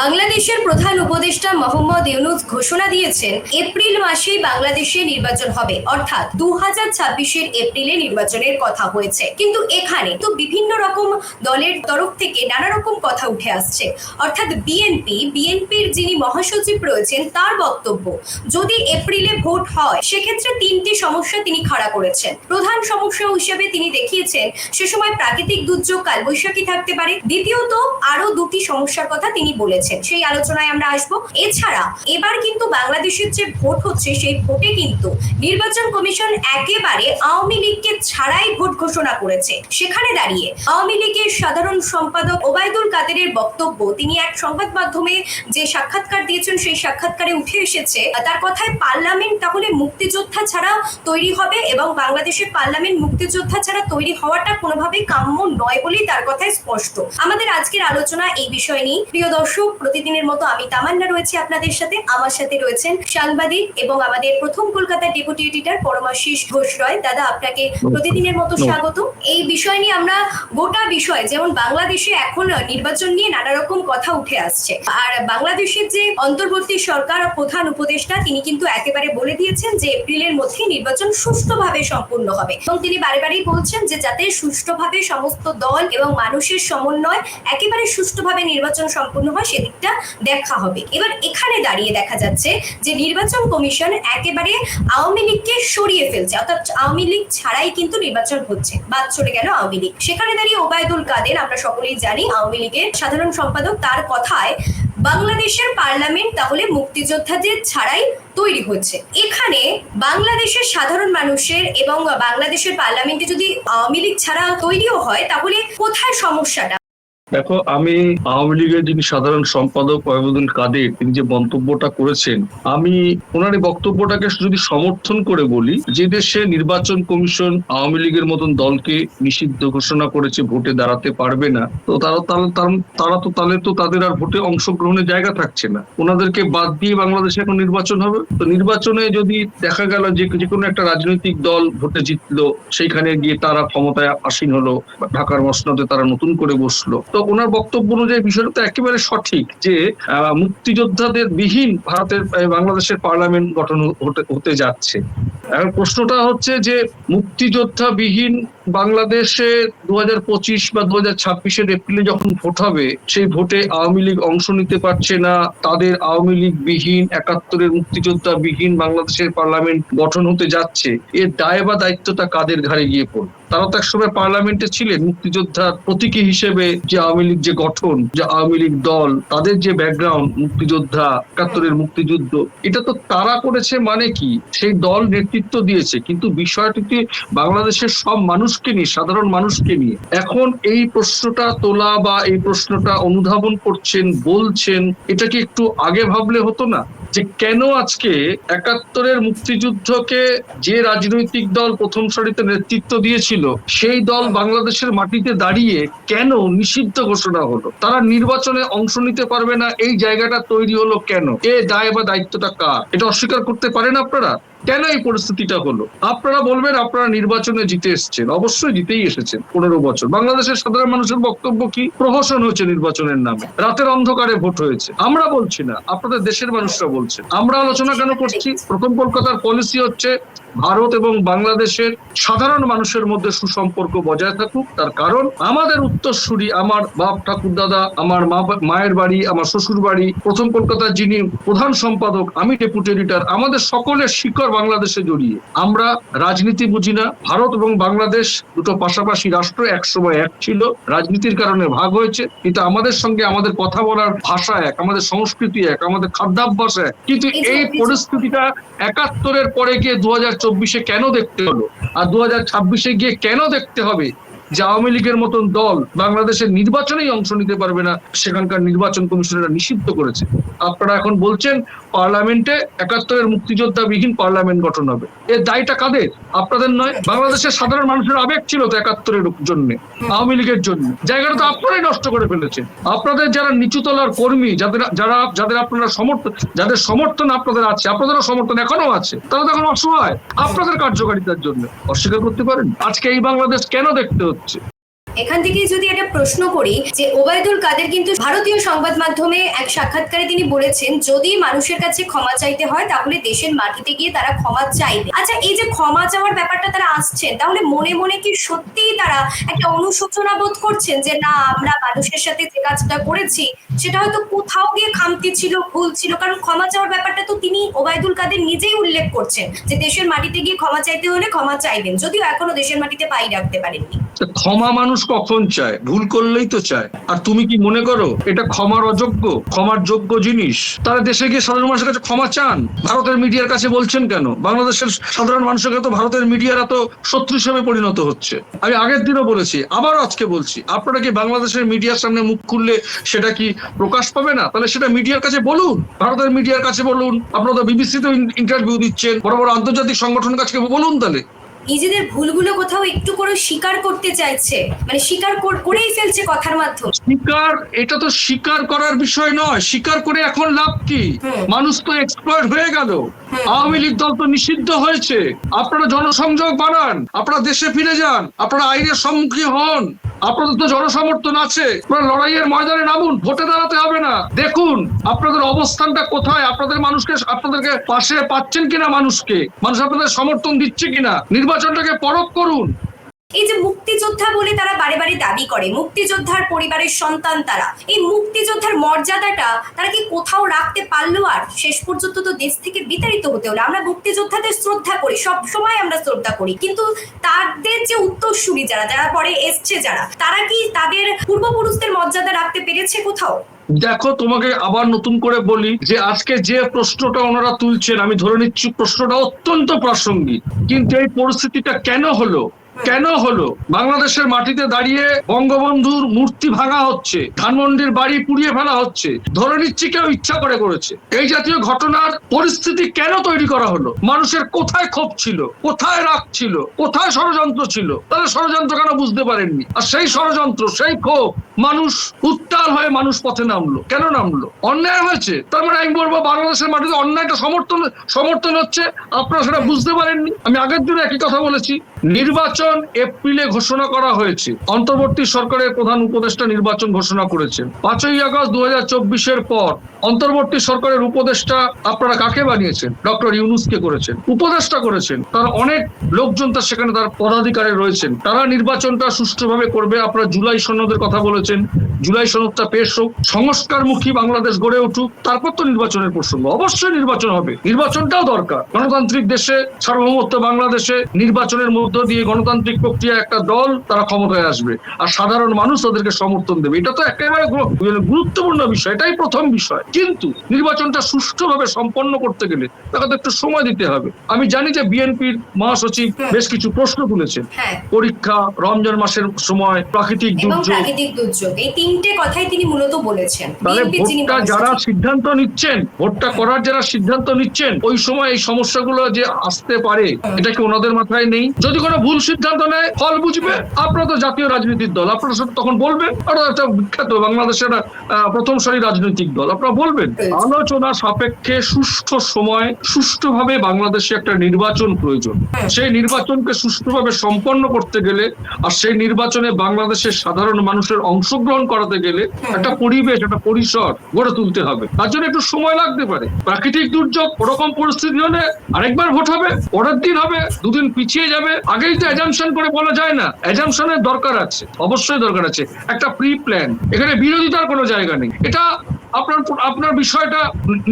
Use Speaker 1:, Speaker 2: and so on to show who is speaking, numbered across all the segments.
Speaker 1: বাংলাদেশের প্রধান উপদেষ্টা মোহাম্মদ ইউনুস ঘোষণা দিয়েছেন, এপ্রিল মাসেই বাংলাদেশে নির্বাচন হবে। অর্থাৎ দু হাজার ছাব্বিশের এপ্রিলে নির্বাচনের কথা হয়েছে। কিন্তু এখানে তো বিভিন্ন রকম দলের তরফ থেকে নানা রকম কথা উঠে আসছে। অর্থাৎ বিএনপি, বিএনপির যিনি মহাসচিব রয়েছেন, তার বক্তব্য, যদি এপ্রিলে ভোট হয়, সেক্ষেত্রে তিনটি সমস্যা তিনি খাড়া করেছেন। প্রধান সমস্যা হিসেবে তিনি দেখিয়েছেন, সে সময় প্রাকৃতিক দুর্যোগ, কালবৈশাখী থাকতে পারে। দ্বিতীয়ত আরও দুটি সমস্যার কথা তিনি বলেছেন। সেই আলোচনায় আমরা আসব। এছাড়া এবার কিন্তু বাংলাদেশের যে ভোট হচ্ছে, সেই ভোটে কিন্তু নির্বাচন কমিশন একেবারে আওয়ামী লীগকে ছাড়াই ভোট ঘোষণা করেছে। সেখানে দাঁড়িয়ে আওয়ামী লীগের সাধারণ সম্পাদক ওবায়দুল কাদেরের বক্তব্য, তিনি এক সংবাদ মাধ্যমে যে সাক্ষাৎকার দিয়েছেন, সেই সাক্ষাৎকারে উঠে এসেছে, তার কথায় পার্লামেন্ট তাহলে মুক্তিযোদ্ধা ছাড়া তৈরি হবে এবং বাংলাদেশের পার্লামেন্ট মুক্তিযোদ্ধা ছাড়া তৈরি হওয়াটা কোনোভাবেই কাম্য নয় বলেই তার কথায় স্পষ্ট। আমাদের আজকের আলোচনা এই বিষয় নিয়ে প্রিয় দর্শক প্রতিদিনের মতো আমি তামান্না রয়েছি আপনাদের সাথে। আমার সাথে রয়েছেন সাংবাদিক এবং আমাদের প্রথম কলকাতার ডেপুটি এডিটর পরমাশিস ঘোষ রয়। দাদা আপনাকে প্রতিদিনের মতো স্বাগত। এই বিষয় নিয়ে আমরা গোটা বিষয় যেমন বাংলাদেশে এখন নির্বাচন নিয়ে নানা রকম কথা উঠে আসছে। আর বাংলাদেশের যে অন্তর্বর্তী সরকার ও প্রধান উপদেষ্টা তিনি কিন্তু একেবারে বলে দিয়েছেন যে এপ্রিলের মধ্যে নির্বাচন সুষ্ঠুভাবে সম্পূর্ণ হবে। এবং তিনি বারে বারেই বলছেন যে যাতে সুষ্ঠুভাবে সমস্ত দল এবং মানুষের সমন্বয় একেবারে সুষ্ঠুভাবে নির্বাচন সম্পূর্ণ হয় সেদিকটা দেখা হবে। এবার এখানে দাঁড়িয়ে দেখা যাচ্ছে যে নির্বাচন কমিশন একেবারে আওয়ামী লীগকে সরিয়ে ফেলছে। অর্থাৎ আওয়ামী লীগ ছাড়াই কিন্তু নির্বাচন হচ্ছে, বাদ চলে গেল আওয়ামী লীগ। সেখানে দাঁড়িয়ে ওবায়দুল কাদের, আমরা সকলেই জানি, আওয়ামী লীগের সাধারণ সম্পাদক, তার কথায় বাংলাদেশের পার্লামেন্ট তাহলে মুক্তিযোদ্ধাদের ছাড়াই তৈরি হচ্ছে। এখানে বাংলাদেশের সাধারণ মানুষের এবং বাংলাদেশের পার্লামেন্টে যদি আওয়ামী লীগ ছাড়া তৈরিও হয়, তাহলে কোথায় সমস্যাটা?
Speaker 2: দেখো, আমি আওয়ামী লীগের যিনি সাধারণ সম্পাদক ওয়াহিদুল কাদের, তিনি যে মন্তব্যটা করেছেন, আমি ওনার এই বক্তব্যটাকে যদি সমর্থন করে বলি, যে দেশে নির্বাচন কমিশন আওয়ামী লীগের মতন দলকে নিষিদ্ধ ঘোষণা করেছে, ভোটে দাঁড়াতে পারবে না, তো তারা তার- তো তাহলে তো তাদের আর ভোটে অংশগ্রহণের জায়গা থাকছে না। ওনাদেরকে বাদ দিয়ে বাংলাদেশে এখন নির্বাচন হবে? তো নির্বাচনে যদি দেখা গেল যে যে কোনো একটা রাজনৈতিক দল ভোটে জিতলো, সেইখানে গিয়ে তারা ক্ষমতায় আসীন হলো, ঢাকার মসনদে তারা নতুন করে বসল তো ওনার বক্তব্য অনুযায়ী বিষয়টা একেবারে সঠিক যে মুক্তিযোদ্ধাদের বিহীন ভারতের বাংলাদেশের পার্লামেন্ট গঠন হতে যাচ্ছে। এখন প্রশ্নটা হচ্ছে যে, মুক্তিযোদ্ধা বিহীন বাংলাদেশে দু হাজার পঁচিশ বা দু হাজার ছাব্বিশের এপ্রিলে যখন ভোট হবে, সেই ভোটে আওয়ামী লীগ অংশ নিতে পারছে না। তাদের আওয়ামী লীগ বিহীন একাত্তরের মুক্তিযোদ্ধা বিহীন বাংলাদেশের পার্লামেন্ট গঠন হতে যাচ্ছে। এর দায় বা দায়িত্বটা কাদের ঘাড়ে গিয়ে পড়বে? তারা তো একসময় পার্লামেন্টে ছিলেন, মুক্তিযোদ্ধার প্রতীকী হিসেবে যে আওয়ামী লীগ যে গঠন, যে আওয়ামী লীগ দল, তাদের যে ব্যাকগ্রাউন্ড মুক্তিযোদ্ধা, একাত্তরের মুক্তিযুদ্ধ, এটা তো তারা করেছে মানে কি? সেই দল নেতৃত্ব দিয়েছে, কিন্তু বিষয়টিতে বাংলাদেশের সব মানুষকে নিয়ে, সাধারণ মানুষকে নিয়ে, এখন এই প্রশ্নটা তোলা বা এই প্রশ্নটা অনুধাবন করছেন, বলছেন, এটা কি একটু আগে ভাবলে হতো না? যে কেন আজকে একাত্তরের মুক্তিযুদ্ধকে যে রাজনৈতিক দল প্রথম সারিতে নেতৃত্ব দিয়েছিল, সেই দল বাংলাদেশের মাটিতে দাঁড়িয়ে কেন নিষিদ্ধ ঘোষণা হলো? তারা নির্বাচনে অংশ নিতে পারবে না, এই জায়গাটা তৈরি হলো কেন? এ দায় বা দায়িত্বটা কার? এটা অস্বীকার করতে পারেন আপনারা? কেন এই পরিস্থিতিটা হলো? আপনারা বলবেন আপনারা নির্বাচনে জিতে এসেছেন, অবশ্যই জিতেই এসেছেন পনেরো বছর। বাংলাদেশের সাধারণ মানুষের বক্তব্য কি? প্রহসন হয়েছে নির্বাচনের নামে। রাতের অন্ধকারে ভোট হয়েছে। আমরা বলছি না, আপনাদের দেশের মানুষরা বলছে। আমরা আলোচনা কেন করছি? প্রথম কলকাতার পলিসি হচ্ছে ভারত এবং বাংলাদেশের সাধারণ মানুষের মধ্যে সুসম্পর্ক বজায় থাকুক। তার কারণ, আমাদের উত্তরসূরি, আমার বাপ ঠাকুর দাদা, আমার মায়ের বাড়ি, আমার শ্বশুর বাড়ি প্রথম কলকাতার যিনি প্রধান সম্পাদক, আমি ডেপুটি এডিটর, আমাদের সকলের শিকড় বাংলাদেশে জড়িয়ে। আমরা রাজনীতি বুঝি না। ভারত এবং বাংলাদেশ দুটো পাশাপাশি রাষ্ট্র একসময় এক ছিল। রাজনীতির কারণে ভাগ হয়েছে। কিন্তু আমাদের সঙ্গে আমাদের কথা বলার ভাষা এক আমাদের সংস্কৃতি এক আমাদের খাদ্যাভ্যাস এক। কিন্তু এই পরিস্থিতিটা একাত্তরের পরে গিয়ে দু হাজার চব্বিশে কেন দেখতে হলো? আর দু হাজার ছাব্বিশে গিয়ে কেন দেখতে হবে? যে আওয়ামী লীগের মতন দল বাংলাদেশের নির্বাচনেই অংশ নিতে পারবে না সেখানকার নির্বাচন কমিশনেরা নিষিদ্ধ করেছে। আপনারা এখন বলছেন পার্লামেন্টে একাত্তরের মুক্তিযোদ্ধা বিহীন পার্লামেন্ট গঠন হবে। এর দায়টা কাদের? আপনাদের নয়। বাংলাদেশের সাধারণ মানুষের আবেগ ছিল তো একাত্তরের জন্য, আওয়ামী লীগের জন্য। জায়গাটা তো আপনারাই নষ্ট করে ফেলেছেন। আপনাদের যারা নিচুতলার কর্মী, যাদের, যারা, যাদের আপনারা সমর্থন যাদের সমর্থন আপনাদের আছে, আপনাদেরও সমর্থন এখনও আছে, তারা তো এখন অসহায়। আপনাদের কার্যকারিতার জন্য অস্বীকার করতে পারেন? আজকে এই বাংলাদেশ কেন দেখতে হচ্ছে?
Speaker 1: এখান থেকে যদি একটা প্রশ্ন করি যে ওবায়দুল কাদের কিন্তু ভারতীয় সংবাদ মাধ্যমে এক সাক্ষাৎকারে তিনি বলেছেন, যদি মানুষের কাছে ক্ষমা চাইতে হয়, তাহলে দেশের মাটিতে গিয়ে তারা ক্ষমা চাইবে। আচ্ছা এই যে ক্ষমা চাওয়ার ব্যাপারটা তারা আসছেন, তাহলে মনে মনে কি সত্যিই তারা একটা অনুশোচনা বোধ করছেন যে, না, আমরা মানুষের সাথে যে কাজটা করেছি, সেটা হয়তো কোথাও গিয়ে খামতি ছিল, ভুল ছিল। কারণ ক্ষমা চাওয়ার ব্যাপারটা তো তিনি ওবায়দুল কাদের নিজেই উল্লেখ করছেন যে, দেশের মাটিতে গিয়ে ক্ষমা চাইতে হলে ক্ষমা চাইবেন। যদিও এখনও দেশের মাটিতে পাই রাখতে পারেননি।
Speaker 2: ক্ষমা মানুষ কখন চায়? ভুল করলেই তো চায়। আর তুমি কি মনে করো, এটা ক্ষমার অযোগ্য? ক্ষমার যোগ্য জিনিস। তারা দেশে গিয়ে সাধারণ মানুষের কাছে ক্ষমা চান? ভারতের মিডিয়ার কাছে বলছেন কেন? বাংলাদেশের সাধারণ মানুষের কাছে তো ভারতের মিডিয়ার এত শত্রু হিসেবে পরিণত হচ্ছে। আমি আগের দিনও বলেছি আবারও আজকে বলছি, আপনারা কি বাংলাদেশের মিডিয়ার সামনে মুখ খুললে সেটা কি প্রকাশ পাবে না? তাহলে সেটা মিডিয়ার কাছে বলুন। ভারতের মিডিয়ার কাছে বলুন। আপনারা বিবিসিতে ইন্টারভিউ দিচ্ছেন, বড় বড় আন্তর্জাতিক সংগঠনের কাছে বলুন তাহলে।
Speaker 1: নিজেদের ভুলগুলো কোথাও একটু করে স্বীকার করতে চাইছে। মানে স্বীকার করেই ফেলছে কথার মাধ্যমে।
Speaker 2: স্বীকার এটা তো স্বীকার করার বিষয় নয়। স্বীকার করে এখন লাভ কি? মানুষ তো এক্সপ্লয়েড হয়ে গেল। আওয়ামী লীগ দল তো নিষিদ্ধ হয়েছে। আপনারা জনসংযোগ বাড়ান আপনারা দেশে ফিরে যান আপনারা আইনের সম্মুখীন হন। আপনাদের তো জনসমর্থন আছে। লড়াইয়ের ময়দানে নামুন, ভোটে দাঁড়াতে হবে না। দেখুন, আপনাদের অবস্থানটা কোথায়? আপনাদের মানুষকে, আপনাদেরকে পাশে পাচ্ছেন কিনা মানুষকে? মানুষ আপনাদের সমর্থন দিচ্ছে কিনা? নির্বাচনটাকে পরখ করুন।
Speaker 1: এই যে মুক্তিযোদ্ধা বলে তারা বারে বারে দাবি করে, মুক্তিযোদ্ধার পরিবারের সন্তান তারা, এই মুক্তিযোদ্ধার মর্যাদাটা তারা কি কোথাও রাখতে পারল আর? শেষ পর্যন্ত তো দেশ থেকে বিতাড়িত হতে হলো। আমরা মুক্তিযোদ্ধাদের শ্রদ্ধা করি সব সময় আমরা শ্রদ্ধা করি। কিন্তু তাদের যে উত্তরসূরি যারা যারা পরে এসছে যারা, তারা কি তাদের পূর্বপুরুষদের মর্যাদা রাখতে পেরেছে কোথাও?
Speaker 2: দেখো, তোমাকে আবার নতুন করে বলি যে আজকে যে প্রশ্নটা ওনারা তুলছেন, আমি ধরে নিচ্ছি প্রশ্নটা অত্যন্ত প্রাসঙ্গিক। কিন্তু এই পরিস্থিতিটা কেন হলো? কেন হলো? বাংলাদেশের মাটিতে দাঁড়িয়ে বঙ্গবন্ধুর মূর্তি ভাঙা হচ্ছে, ধানমন্ডির বাড়ি পুড়িয়ে ফেলা হচ্ছে, ধরে নিচ্ছি কেউ ইচ্ছা করে করেছে। এই জাতীয় ঘটনার পরিস্থিতি কেন তৈরি করা হলো? মানুষের কোথায় ক্ষোভ ছিল? কোথায় রাগ ছিল? কোথায় ষড়যন্ত্র ছিল? তাহলে ষড়যন্ত্র কেন বুঝতে পারেননি? আর সেই ষড়যন্ত্র, সেই ক্ষোভ মানুষ উত্তাল হয়ে মানুষ পথে নামলো। কেন নামলো? অন্যায় হয়েছে। তার মানে আমি বলব, বাংলাদেশের মাটিতে অন্যায়টা সমর্থন সমর্থন হচ্ছে। আপনারা সেটা বুঝতে পারেননি। আমি আগের দিনে একই কথা বলেছি। নির্বাচন এপ্রিলে ঘোষণা করা হয়েছে। অন্তর্বর্তী সরকারের প্রধান উপদেষ্টা নির্বাচন ঘোষণা করেছেন। পাঁচই আগস্ট দু হাজার পর অন্তর্বর্তী সরকারের উপদেষ্টা আপনারা কাকে বানিয়েছেন? ডক্টর ইউনুসকে করেছেন। উপদেষ্টা করেছেন। তার অনেক লোকজন তার সেখানে তার পদাধিকারে রয়েছেন। তারা নির্বাচনটা সুষ্ঠুভাবে করবে। আপনারা জুলাই সনদের কথা বলেছেন। জুলাই সনদটা পেশ হোক। সংস্কারমুখী বাংলাদেশ গড়ে উঠুক। তারপর তো নির্বাচনের প্রসঙ্গ। অবশ্যই নির্বাচন হবে। নির্বাচনটাও দরকার। গণতান্ত্রিক দেশে, সার্বভৌমত্ব বাংলাদেশে নির্বাচনের মধ্য দিয়ে গণতান্ত্রিক প্রক্রিয়া একটা দল তারা ক্ষমতায় আসবে। আর সাধারণ মানুষ তাদেরকে সমর্থন দেবে। এটা তো একেবারে গুরুত্বপূর্ণ বিষয় এটাই প্রথম বিষয়। কিন্তু নির্বাচনটা সুষ্ঠুভাবে সম্পন্ন করতে গেলে তাকে তো একটু সময় দিতে হবে। আমি জানি যে বিএনপির মহাসচিব বেশ কিছু প্রশ্ন তুলেছেন।
Speaker 1: হ্যাঁ।
Speaker 2: পরীক্ষা রমজান মাসের সময় প্রাকৃতিক দুর্যোগ।
Speaker 1: এই তিনটে কথাই তিনি মূলত বলেছেন।
Speaker 2: তাহলে ভোটটা যারা সিদ্ধান্ত নিচ্ছেন ভোটটা করার যারা সিদ্ধান্ত নিচ্ছেন ওই সময় এই সমস্যাগুলো যে আসতে পারে এটা কি ওনাদের মাথায় নেই? যদি কোনো ভুল সিদ্ধান্ত নেয় ফল বুঝবে। আপনারা তো জাতীয় রাজনীতির দল। আপনারা সব তখন বলবেন ওরা একটা বিখ্যাত বাংলাদেশের প্রথম সারি রাজনৈতিক দল। আপনারা বলবেন
Speaker 1: প্রয়োজন।
Speaker 2: আলোচনা সাপেক্ষে সুষ্ঠু সময় সুষ্ঠুভাবে বাংলাদেশে একটা নির্বাচন প্রয়োজন। সেই নির্বাচনকে সুষ্ঠুভাবে সম্পন্ন করতে গেলে আর সেই নির্বাচনে বাংলাদেশের সাধারণ মানুষের অংশগ্রহণ করাতে গেলে একটা পরিবেশ একটা পরিসর গড়ে তুলতে হবে। তার জন্য একটু সময় লাগতে পারে। প্রাকৃতিক দুর্যোগ ওরকম পরিস্থিতি হলে আরেকবার ভোট হবে পরের দিন হবে দুদিন পিছিয়ে যাবে আগেই তো এজামশন করে বলা যায় না। এজামশনের দরকার আছে, অবশ্যই দরকার আছে। একটা প্রি প্ল্যান এখানে বিরোধিতার কোনো জায়গা নেই। এটা আপনার আপনার বিষয়টা,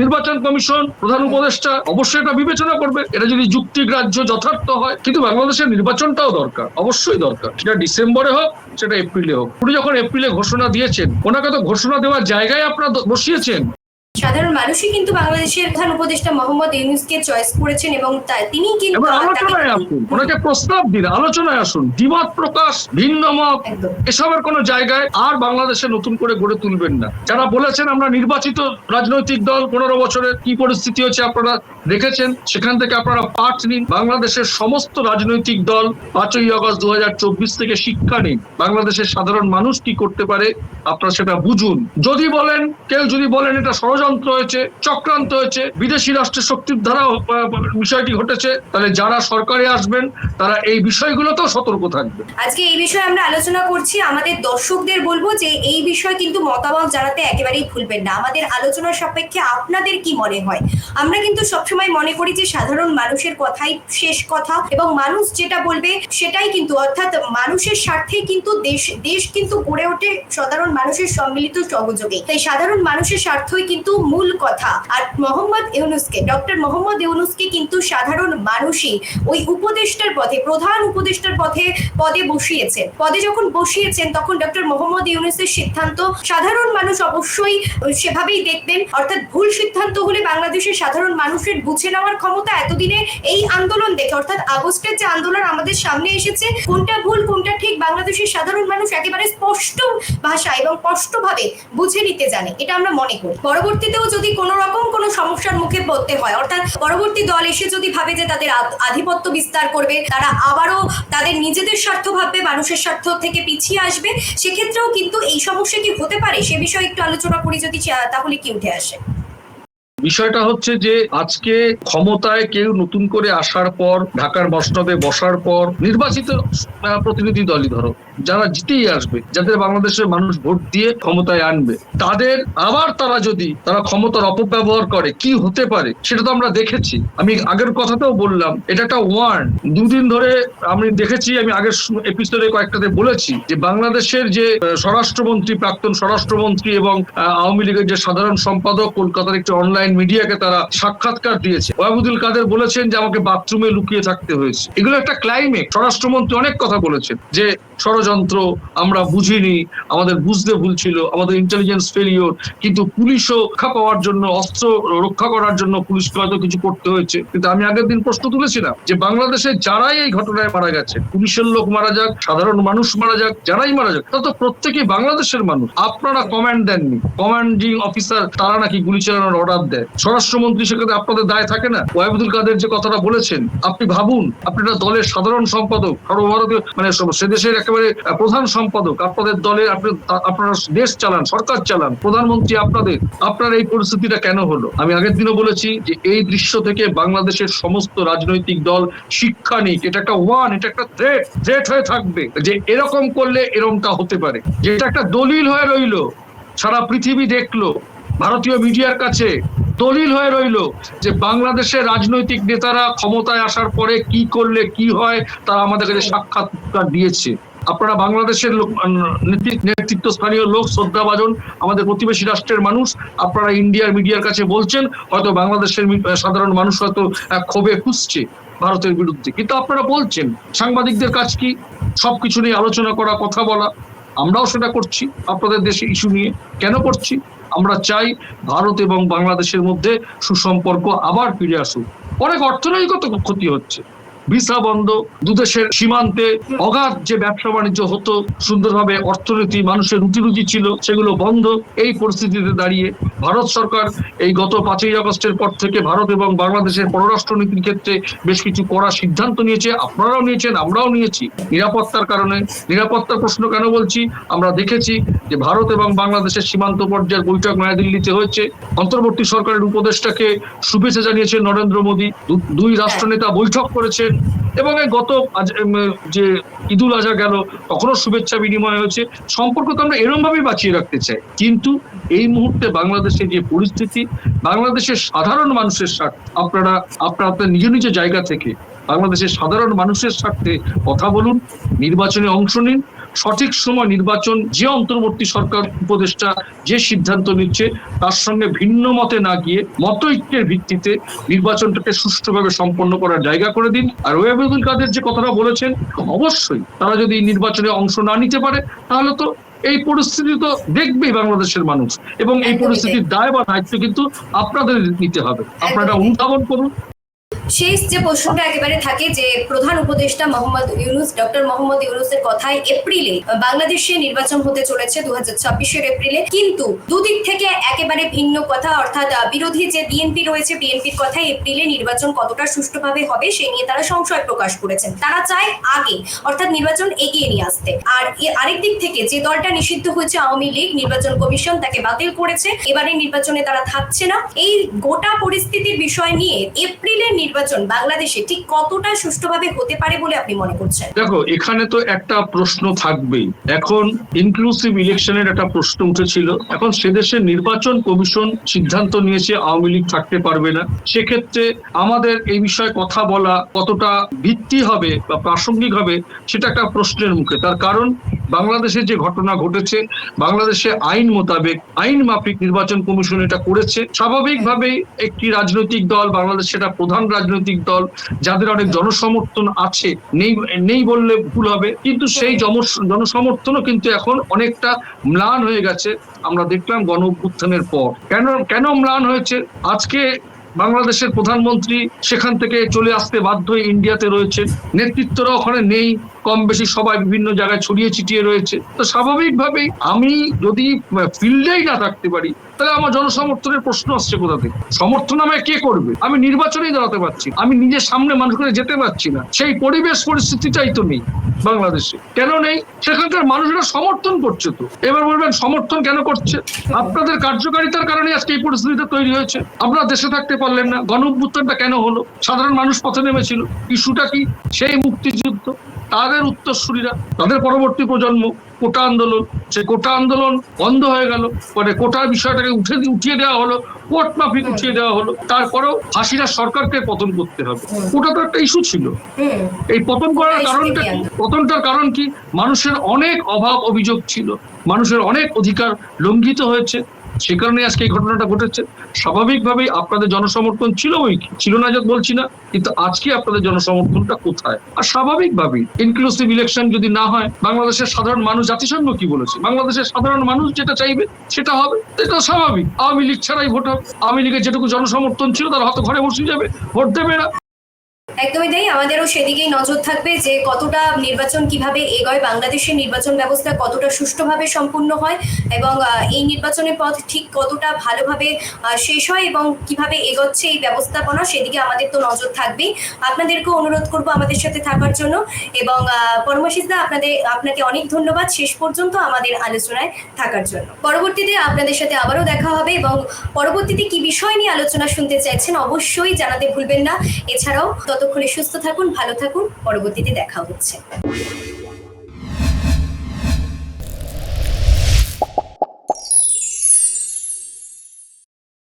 Speaker 2: নির্বাচন কমিশন, প্রধান উপদেষ্টা অবশ্যই এটা বিবেচনা করবে। এটা যদি যুক্তিগ্রাহ্য যথার্থ হয়, কিন্তু বাংলাদেশের নির্বাচনটাও দরকার, অবশ্যই দরকার। সেটা ডিসেম্বরে হোক, সেটা এপ্রিলে হোক। উনি যখন এপ্রিলে ঘোষণা দিয়েছেন, ওনাকে তো ঘোষণা দেওয়ার জায়গায় আপনারা বসিয়েছেন।
Speaker 1: সাধারণ মানুষই কিন্তু বাংলাদেশের প্রধান উপদেষ্টা মোহাম্মদ ইউনুসকে চয়েস করেছেন এবং তিনি কিন্তু
Speaker 2: আলোচনায় আসুন ওনাকে প্রস্তাব দিন আলোচনায় আসুন। দ্বিমত প্রকাশ ভিন্ন মত এসবের কোনো জায়গায় আর বাংলাদেশে নতুন করে গড়ে তুলবেন না। যারা বলেছেন আমরা নির্বাচিত রাজনৈতিক দল পনেরো বছরের কি পরিস্থিতি হচ্ছে আপনারা দেখেছেন সেখান থেকে আপনারা পাঠ নিন। বাংলাদেশের সমস্ত রাজনৈতিক দল পাঁচই আগস্ট দু হাজার চব্বিশ থেকে শিক্ষা নিন। বাংলাদেশের সাধারণ মানুষ কি করতে পারে আপনারা সেটা বুঝুন। যদি বলেন কেউ যদি বলেন এটা ষড়যন্ত্র ষড়যন্ত্র হয়েছে, চক্রান্ত হয়েছে, বিদেশি রাষ্ট্রের শক্তির দ্বারা বিষয়টি ঘটেছে, তাহলে যারা সরকারে আসবেন, তারা এই বিষয়গুলোতেও সতর্ক থাকবে।
Speaker 1: আজকে এই বিষয়ে আমরা আলোচনা করছি, আমাদের দর্শকদের বলব যে এই বিষয়ে কিন্তু মতামত জানাতে একেবারেই ভুলবেন না। আমাদের আলোচনার সাপেক্ষে আপনাদের কি মনে হয়? আমরা কিন্তু সবসময় মনে করি যে সাধারণ মানুষের কথাই শেষ কথা এবং মানুষ যেটা বলবে সেটাই কিন্তু, অর্থাৎ মানুষের স্বার্থে কিন্তু দেশ দেশ কিন্তু গড়ে ওঠে সাধারণ মানুষের সম্মিলিত সহযোগে। তাই সাধারণ মানুষের স্বার্থই কিন্তু মূল কথা। আর মোহাম্মদ ইউনুসকে, ডক্টর মোহাম্মদ ইউনুসকে কিন্তু সাধারণ মানুষই ওই উপদেষ্টার পথে, প্রধান উপদেষ্টার পথে, পদে বসিয়েছেন। পদে যখন বসিয়েছেন, তখন ডক্টর মোহাম্মদ ইউনুসের সিদ্ধান্ত, সাধারণ মানুষ অবশ্যই সেভাবেই দেখবেন। অর্থাৎ ভুল সিদ্ধান্ত হলে বাংলাদেশের সাধারণ মানুষের বুঝে নেওয়ার ক্ষমতা এতদিনে এই আন্দোলন দেখে, অর্থাৎ আগস্টের যে আন্দোলন আমাদের সামনে এসেছে, কোনটা ভুল, কোনটা ঠিক, বাংলাদেশের সাধারণ মানুষ একেবারে স্পষ্ট ভাষা এবং স্পষ্টভাবে বুঝে নিতে জানে। এটা আমরা মনে করি। পরবর্তীতেও যদি কোনো রকম কোনো সমস্যার মুখে পড়তে হয়, অর্থাৎ পরবর্তী দল এসে যদি ভাবে যে তাদের আধিপত্য বিস্তার করবে, তারা আবারও তাদের নিজেদের স্বার্থ ভাববে, মানুষের স্বার্থ থেকে পিছিয়ে আসবে, সেক্ষেত্রেও কিন্তু এই সমস্যা কি হতে পারে। সে বিষয়ে একটু আলোচনা করি যদি তাহলে কি উঠে আসে?
Speaker 2: বিষয়টা হচ্ছে যে আজকে ক্ষমতায় কেউ নতুন করে আসার পর, ঢাকার মসনদে বসার পর, নির্বাচিত প্রতিনিধি দলই ধরো, যারা জিতেই আসবে যাদের বাংলাদেশের মানুষ ভোট দিয়ে ক্ষমতায় আনবে, তাদের আবার তারা যদি তারা ক্ষমতার অপব্যবহার করে, কি হতে পারে, সেটা তো আমরা দেখেছি। আমি আগের কথাতেও বললাম, এটা একটা ওয়ার্ন দুদিন ধরে আমি দেখেছি, আমি আগের এপিসোডে কয়েকটাতে বলেছি, যে বাংলাদেশের যে স্বরাষ্ট্রমন্ত্রী, প্রাক্তন স্বরাষ্ট্রমন্ত্রী এবং আওয়ামী লীগের যে সাধারণ সম্পাদক কলকাতার একটি অনলাইন মিডিয়াকে তারা সাক্ষাৎকার দিয়েছে। ওয়াহিদুল কাদের বলেছেন যে, আমাকে বাথরুমে লুকিয়ে থাকতে হয়েছে। এগুলো একটা ক্লাইমেট স্বরাষ্ট্রমন্ত্রী অনেক কথা বলেছেন যে, ষড়যন্ত্র আমরা বুঝিনি, আমাদের বুঝতে ভুল ছিল, আমাদের ইন্টেলিজেন্স ফেলিওর কিন্তু পুলিশও রক্ষা পাওয়ার জন্য, অস্ত্র রক্ষা করার জন্য পুলিশকে হয়তো কিছু করতে হয়েছে। কিন্তু আমি আগের দিন প্রশ্ন তুলেছিলাম যে, বাংলাদেশে যারাই এই ঘটনায় মারা গেছে, পুলিশের লোক মারা যাক, সাধারণ মানুষ মারা যাক, যারাই মারা যাক তা তো প্রত্যেকেই বাংলাদেশের মানুষ। আপনারা কমান্ড দেননি। কমান্ডিং অফিসার তারা নাকি গুলি চালানোর অর্ডার দেয় স্বরাষ্ট্রমন্ত্রী সেখানে আপনাদের দায় থাকে না? ওয়াহিদুল কাদের যে কথাটা বলেছেন, আপনি ভাবুন, আপনি একটা দলের সাধারণ সম্পাদক, সর্বভারতীয় মানে সে দেশের একেবারে প্রধান সম্পাদক, আপনাদের দলের, আপনি আপনারা দেশ চালান, সরকার চালান, প্রধানমন্ত্রী আপনাদের, আপনার এই পরিস্থিতিটা কেন হলো? আমি আগের দিনও বলেছি যে এই দৃশ্য থেকে বাংলাদেশের সমস্ত রাজনৈতিক দল শিক্ষা নিক। এটা একটা ওয়ান, এটা একটা থ্রেট থ্রেট হয়ে থাকবে। যে এরকম করলে এরকমটা হতে পারে। যেটা একটা দলিল হয়ে রইল, সারা পৃথিবী দেখল, ভারতীয় মিডিয়ার কাছে দলিল হয়ে রইল যে বাংলাদেশের রাজনৈতিক নেতারা ক্ষমতায় আসার পরে কি করলে কি হয়, তারা আমাদের কাছে সাক্ষাৎকার দিয়েছে। আপনারা বাংলাদেশের নেতৃত্ব স্থানীয় লোক, শ্রদ্ধাভাজন, আমাদের প্রতিবেশী রাষ্ট্রের মানুষ, আপনারা ইন্ডিয়ার মিডিয়ার কাছে বলছেন, হয়তো বাংলাদেশের সাধারণ মানুষ হয়তো ক্ষোভে খুঁজছে ভারতের বিরুদ্ধে। কিন্তু আপনারা বলছেন, সাংবাদিকদের কাজ কি? সবকিছু নিয়ে আলোচনা করা, কথা বলা। আমরাও সেটা করছি, আপনাদের দেশে ইস্যু নিয়ে। কেন করছি? আমরা চাই ভারত এবং বাংলাদেশের মধ্যে সুসম্পর্ক আবার ফিরে আসুক। অনেক অর্থনৈতিক ক্ষতি হচ্ছে। ভিসা বন্ধ, দুদেশের সীমান্তে অগাধ যে ব্যবসা বাণিজ্য হতো, সুন্দরভাবে অর্থনীতি, মানুষের রুটি রুজি ছিল, সেগুলো বন্ধ। এই পরিস্থিতিতে দাঁড়িয়ে ভারত সরকার এই গত পাঁচই আগস্টের পর থেকে ভারত এবং বাংলাদেশের পররাষ্ট্র নীতির ক্ষেত্রে বেশ কিছু কড়া সিদ্ধান্ত নিয়েছে। আপনারাও নিয়েছেন, আমরাও নিয়েছি। নিরাপত্তার কারণে নিরাপত্তার প্রশ্ন কেন বলছি? আমরা দেখেছি যে ভারত এবং বাংলাদেশের সীমান্ত পর্যায়ের বৈঠক নয়াদিল্লিতে হয়েছে। অন্তর্বর্তী সরকারের উপদেষ্টাকে শুভেচ্ছা জানিয়েছেন নরেন্দ্র মোদী। দুই রাষ্ট্রনেতা বৈঠক করেছেন। এবং এই গত যে ঈদুল আজহা গেল, তখনও শুভেচ্ছা বিনিময় হয়েছে সম্পর্ক তো আমরা এরমভাবেই বাঁচিয়ে রাখতে চাই। কিন্তু এই মুহূর্তে বাংলাদেশের যে পরিস্থিতি, বাংলাদেশের সাধারণ মানুষের স্বার্থ, আপনারা, আপনার আপনার নিজ নিজ জায়গা থেকে বাংলাদেশের সাধারণ মানুষের স্বার্থে কথা বলুন, নির্বাচনে অংশ নিন সঠিক সময় নির্বাচন, যে অন্তর্বর্তী সরকার উপদেষ্টা যে সিদ্ধান্ত নিচ্ছে, তার সঙ্গে ভিন্ন মতে না গিয়ে মত ঐক্যের ভিত্তিতে নির্বাচনটাকে সুষ্ঠুভাবে সম্পন্ন করার জায়গা করে দিন। আর ওয়াহিদুল কাদের যে কথাটা বলেছেন, অবশ্যই তারা যদি নির্বাচনে অংশ না নিতে পারে, তাহলে তো এই পরিস্থিতি তো দেখবেই বাংলাদেশের মানুষ। এবং এই পরিস্থিতির দায় বা দায়িত্ব কিন্তু আপনাদের নিতে হবে। আপনারা অনুধাবন করুন।
Speaker 1: শেষ যে প্রশ্নটা একেবারে থাকে যে প্রধান উপদেষ্টা মোহাম্মদ ইউনুস, ডক্টর মোহাম্মদ ইউনুসের কথায় এপ্রিলে বাংলাদেশে নির্বাচন হতে চলেছে দু হাজার এপ্রিলে। কিন্তু দুদিক থেকে একেবারে ভিন্ন কথা, অর্থাৎ বিরোধী যে বিএনপি রয়েছে, বিএনপির কথায় এপ্রিলে নির্বাচন কতটা সুষ্ঠুভাবে হবে, সে নিয়ে তারা সংশয় প্রকাশ করেছেন। তারা চায় আগে, অর্থাৎ নির্বাচন এগিয়ে নিয়ে আসতে। আর আরেক দিক থেকে যে দলটা নিষিদ্ধ হয়েছে আওয়ামী লীগ, নির্বাচন কমিশন তাকে বাতিল করেছে। এবারে নির্বাচনে তারা থাকছে না। এই গোটা পরিস্থিতির বিষয় নিয়ে এপ্রিলের নির্বাচন বাংলাদেশে ঠিক কতটা সুষ্ঠুভাবে হতে পারে বলে আপনি মনে করছেন?
Speaker 2: দেখো, এখানে তো একটা প্রশ্ন থাকবেই। এখন ইনক্লুসিভ ইলেকশনের একটা প্রশ্ন উঠেছিল। এখন সে সেদেশের নির্বাচন কমিশন সিদ্ধান্ত নিয়েছে, আওয়ামী লীগ থাকতে পারবে না। সেক্ষেত্রে আমাদের এই বিষয়ে কথা বলা কতটা ভিত্তি হবে বা প্রাসঙ্গিক হবে, সেটা একটা প্রশ্নের মুখে। তার কারণ বাংলাদেশে যে ঘটনা ঘটেছে, বাংলাদেশে আইন মোতাবেক আইন মাফিক নির্বাচন কমিশন এটা করেছে। স্বাভাবিকভাবেই একটি রাজনৈতিক দল, বাংলাদেশ সেটা প্রধান রাজনৈতিক দল, যাদের অনেক জনসমর্থন আছে, নেই নেই বললে ভুল হবে, কিন্তু সেই জনসমর্থনও কিন্তু এখন অনেকটা ম্লান হয়ে গেছে। আমরা দেখলাম গণ পর। কেন কেন ম্লান হয়েছে? আজকে বাংলাদেশের প্রধানমন্ত্রী সেখান থেকে চলে আসতে বাধ্য হয়ে ইন্ডিয়াতে রয়েছে। নেতৃত্বরা ওখানে নেই। কম বেশি সবাই বিভিন্ন জায়গায় ছড়িয়ে ছিটিয়ে রয়েছে। তো স্বাভাবিকভাবেই আমি যদি ফিল্ডেই না থাকতে পারি, তাহলে আমার জনসমর্থনের প্রশ্ন আসছে কোথা থেকে? সমর্থন আমায় কে করবে? আমি নির্বাচনেই দাঁড়াতে পারছি আমি নিজের সামনে মানুষ করে যেতে পারছি না। সেই পরিবেশ পরিস্থিতিটাই তো নেই। বাংলাদেশে। কেন নেই? সেখানকার মানুষরা সমর্থন করছে তো। এবার বলবেন, সমর্থন কেন করছে? আপনাদের কার্যকারিতার কারণে আজকে এই পরিস্থিতিটা তৈরি হয়েছে। আপনারা দেশে থাকতে পারলেন না। গণ কেন হলো? সাধারণ মানুষ পথে নেমেছিল। ইস্যুটা কি? সেই মুক্তিযুদ্ধ তাদের উত্তরসূরিরা তাদের পরবর্তী প্রজন্ম কোটা আন্দোলন সে কোটা আন্দোলন বন্ধ হয়ে গেল পরে কোটার বিষয়টাকে উঠে উঠিয়ে দেওয়া হলো কোর্ট মাফিক উঠিয়ে দেওয়া হলো তারপরেও হাসিনা সরকারকে পতন করতে হবে। ওটা তো একটা ইস্যু ছিল। এই পতন করার কারণটা কি? পতনটার কারণ কি? মানুষের অনেক অভাব অভিযোগ ছিল মানুষের অনেক অধিকার লঙ্ঘিত হয়েছে সে কারণে আজকে এই ঘটনাটা ঘটেছে। স্বাভাবিকভাবেই আপনাদের জনসমর্থন ছিল ওই ছিল না যে বলছি না, কিন্তু আজকে আপনাদের জনসমর্থনটা কোথায়? আর স্বাভাবিকভাবেই ইনক্লুসিভ ইলেকশন যদি না হয়, বাংলাদেশের সাধারণ মানুষ জাতিসংঘ কি বলেছে? বাংলাদেশের সাধারণ মানুষ যেটা চাইবে, সেটা হবে। এটা স্বাভাবিক। আওয়ামী লীগ ছাড়াই ভোট হবে। আওয়ামী লীগের যেটুকু জনসমর্থন ছিল, তারা হয়তো ঘরে বসে যাবে, ভোট দেবে না।
Speaker 1: একদমই তাই। আমাদেরও সেদিকেই নজর থাকবে যে কতটা নির্বাচন কীভাবে এগোয়। বাংলাদেশের নির্বাচন ব্যবস্থা কতটা সুষ্ঠুভাবে সম্পূর্ণ হয় এবং এই নির্বাচনের পথ ঠিক কতটা ভালোভাবে শেষ হয় এবং কীভাবে এগোচ্ছে এই ব্যবস্থাপনা সেদিকে আমাদের তো নজর থাকবেই। আপনাদেরকে অনুরোধ করব আমাদের সাথে থাকার জন্য এবং পরমাশিসদা আপনাদের, আপনাকে অনেক ধন্যবাদ শেষ পর্যন্ত আমাদের আলোচনায় থাকার জন্য। পরবর্তীতে আপনাদের সাথে আবারও দেখা হবে এবং পরবর্তীতে কি বিষয় নিয়ে আলোচনা শুনতে চাইছেন অবশ্যই জানাতে ভুলবেন না। এছাড়াও ততক্ষণে সুস্থ থাকুন ভালো থাকুন। পরবর্তীতে দেখা হচ্ছে।